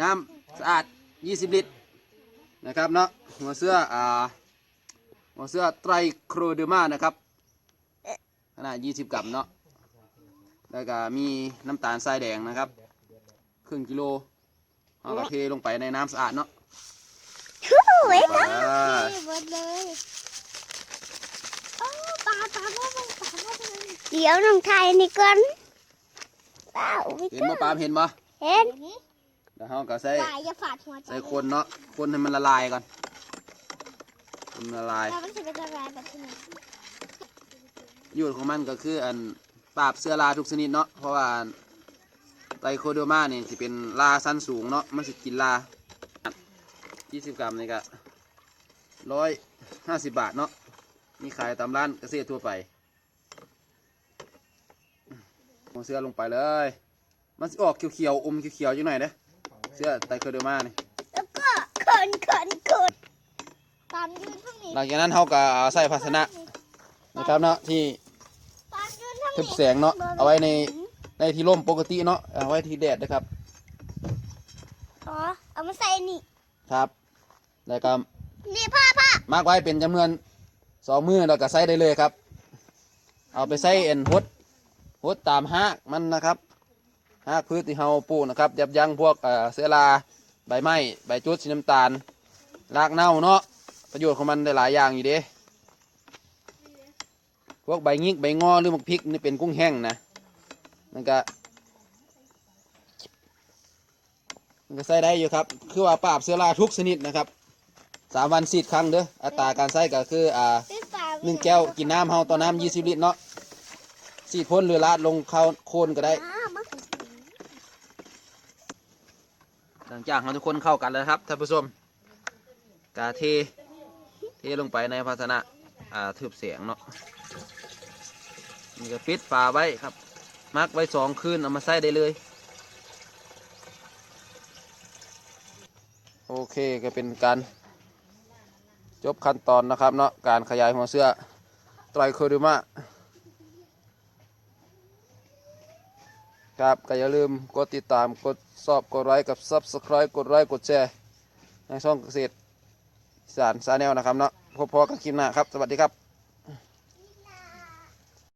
น้ำสะอาด 20 ลิตรนะครับเนาะหัวเสื้ออ่าหัวเสื้อไตรโครเดอร์มานะครับขนาด 20 กรัมเนาะแล้วก็มีน้ำตาลทรายแดงนะครับครึ่งกิโลเอากระเทลงไปในน้ำสะอาดเนาะไว้ไปหมดเลยโอ้ปลาปลาปลาปลาปลาปลาเดี๋ยวน้องไทยนี่ก่อนว้าวเห็นบ่ปามเห็นบ่ เห็นแล้วเราก็ใส่ปลาอย่าฝาดหัวใจใส่คนเนาะคนให้มันละลายก่อนคนละลายแล้วมันจะเป็นอะไรแบบนี้ประโยชน์ของมันก็คืออันปราบเสื้อราทุกชนิดเนาะเพราะว่าไตรโคโดมาเนี่ยสิเป็นราสั้นสูงเนาะมันสิกินรา20 กรัมนี่ก็ร้อยห้าสิบบาทเนาะมีขายตามร้านเกษตรทั่วไปเอาเสื้อลงไปเลย มันสิออกเขียวๆอมเขียวๆอยู่หน่อยเด้อเสื้อไตรโคโดมานี่แล้วก็คนคนคนตามยืนทั้งนี้หลังจากนั้นเขาก็เอาใส่ภาชนะนะครับเนาะที่ตามยืนทั้งทึบนี้แสงเนาะเอาไว้ในในที่ร่มปกติเนาะเอาไว้ที่แดดนะครับอ๋อเอามาใส่นี่ครับ แล้วก็นี่ผ้าผ้ามาร์กไว้เป็นจำนวนสองมือแล้วก็ใส่ได้เลยครับ เอาไปใส่เอ็นฮดฮดตามหากมันนะครับ หาพืชที่เฮาปลูกนะครับยับยั้งพวกเสือราใบไม้ใบจุดสีน้ำตาลรากเน่าเนาะประโยชน์ของมันได้หลายอย่างอยู่เด้พวกใบงิกใบงอหรือหมกพริกนี่เป็นกุ้งแห้งนะมันก็มันก็ใส่ได้อยู่ครับ คือว่าปราบเสือราทุกชนิดนะครับสามวันสีดครั้งเด้ออัตราการใส่ก็คืออ่าหนึ่งแก้วกินน้ำเฮาต่อน้ำยี่สิบลิตรเนาะสีดพ่นหรือลาดลงเข้าโคนก็ได้ หลังจากเราทุกคนเข้ากันแล้วครับท่านผู้ชมกาเทเทลงไปในภาชนะอ่าทึบเสียงเนาะนี่ก็ปิดฝาไว้ครับ มักไว้สองคืนเอามาใส่ได้เลย โอเคก็เป็นการจบขั้นตอนนะครับเนาะการขยายหัวเสื้อไตรโคดอร์มา ครับก็อย่าลืมกดติดตามกดชอบกดไลค์กับ Subscribe กดไลค์กดแชร์ในช่องเกษตรอีสารซาแนลนะครับเนาะพบพอกันคลิปหน้าครับ สวัสดีครับ